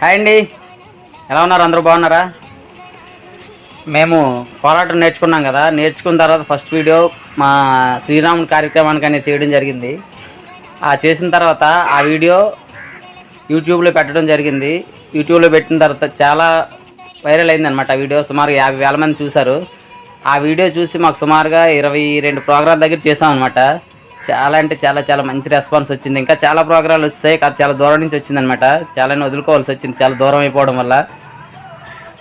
Hi అండి. ఎలా ఉన్నారు? అందరూ బాగున్నారా? మేము పోరాటం నేర్చుకున్నాం కదా. నేర్చుకున్న తర్వాత ఫస్ట్ వీడియో మా శ్రీరాముని కార్యక్రమానికి అనేది చేయడం జరిగింది. ఆ చేసిన తర్వాత ఆ వీడియో యూట్యూబ్లో పెట్టడం జరిగింది. యూట్యూబ్లో పెట్టిన తర్వాత చాలా వైరల్ అయిందనమాట ఆ వీడియో. సుమారు యాభై వేల మంది చూశారు. ఆ వీడియో చూసి మాకు సుమారుగా ఇరవై రెండు ప్రోగ్రాం దగ్గర చేసాం అనమాట చాలా అంటే చాలా చాలా మంచి రెస్పాన్స్ వచ్చింది. ఇంకా చాలా ప్రోగ్రాలు వచ్చాయి కాదు చాలా దూరం నుంచి వచ్చిందనమాట చాలానే వదులుకోవాల్సి వచ్చింది చాలా దూరం అయిపోవడం వల్ల.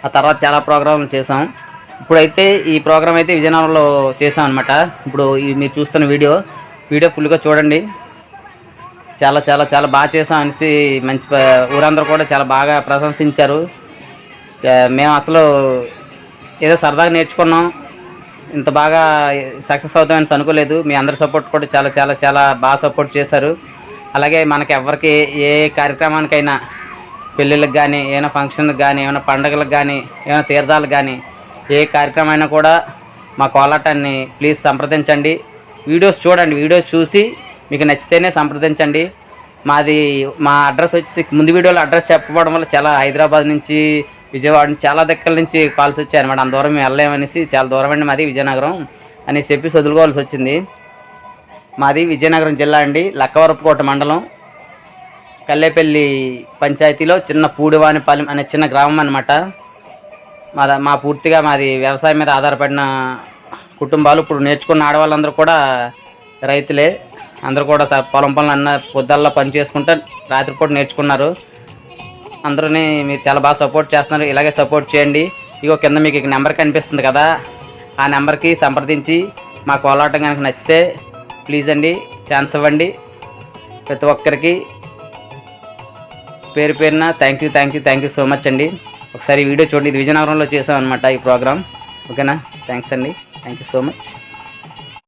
ఆ తర్వాత చాలా ప్రోగ్రాంలు చేసాం ఇప్పుడైతే ఈ ప్రోగ్రామ్ అయితే విజయనగరంలో చేసాం అనమాట ఇప్పుడు ఈ మీరు చూస్తున్న వీడియో వీడియో ఫుల్గా చూడండి. చాలా చాలా చాలా బాగా చేసాం అనేసి మంచి ఊరందరూ కూడా చాలా బాగా ప్రశంసించారు. చ- మేము అసలు ఏదో సరదాగా నేర్చుకున్నాం. ఇంత బాగా సక్సెస్ అవుతామని అనుకోలేదు. మీ అందరి సపోర్ట్ కూడా చాలా చాలా చాలా బాగా సపోర్ట్ చేశారు. అలాగే మనకి ఎవరికి ఏ కార్యక్రమానికైనా పెళ్ళిళ్ళకి కానీ ఏమైనా ఫంక్షన్కి కానీ ఏమైనా పండగలకు కానీ ఏమైనా తీర్థాలకు కానీ ఏ కార్యక్రమం అయినా కూడా మా కోలాటాన్ని ప్లీజ్ సంప్రదించండి. వీడియోస్ చూడండి. వీడియోస్ చూసి మీకు నచ్చితేనే సంప్రదించండి. మాది మా అడ్రస్ వచ్చి ముందు వీడియోలో అడ్రస్ చెప్పడం వల్ల చాలా హైదరాబాద్ నుంచి విజయవాడ నుంచి చాలా దగ్గర నుంచి కాల్స్ వచ్చాయి అనమాట అంత దూరం మేము వెళ్ళలేమనేసి చాలా దూరం అండి మాది విజయనగరం అనేసి చెప్పి వదులుకోవాల్సి వచ్చింది. మాది విజయనగరం జిల్లా అండి. లక్కవరపుకోట మండలం కల్లేపల్లి పంచాయతీలో చిన్న పూడివానిపాలెం అనే చిన్న గ్రామం అనమాట మా మా పూర్తిగా మాది వ్యవసాయం మీద ఆధారపడిన కుటుంబాలు. ఇప్పుడు నేర్చుకున్న ఆడవాళ్ళందరూ కూడా రైతులే. అందరూ కూడా స- పొలం పనులు అన్న పొద్దల్లో పని చేసుకుంటే రాత్రిపూట నేర్చుకున్నారు. అందరూని మీరు చాలా బాగా సపోర్ట్ చేస్తున్నారు. ఇలాగే సపోర్ట్ చేయండి. ఇగో కింద మీకు నెంబర్ కనిపిస్తుంది కదా. ఆ నెంబర్కి సంప్రదించి మా కోలాటం కనుక నచ్చితే ప్లీజ్ అండి ఛాన్స్ ఇవ్వండి. ప్రతి ఒక్కరికి పేరు పేరున thank you thank you thank you so much అండి. ఒకసారి వీడియో చూడండి. ఇది విజయనగరంలో చేసాం అనమాట ఈ ప్రోగ్రామ్ ఓకేనా థ్యాంక్స్ అండి. Thank you so much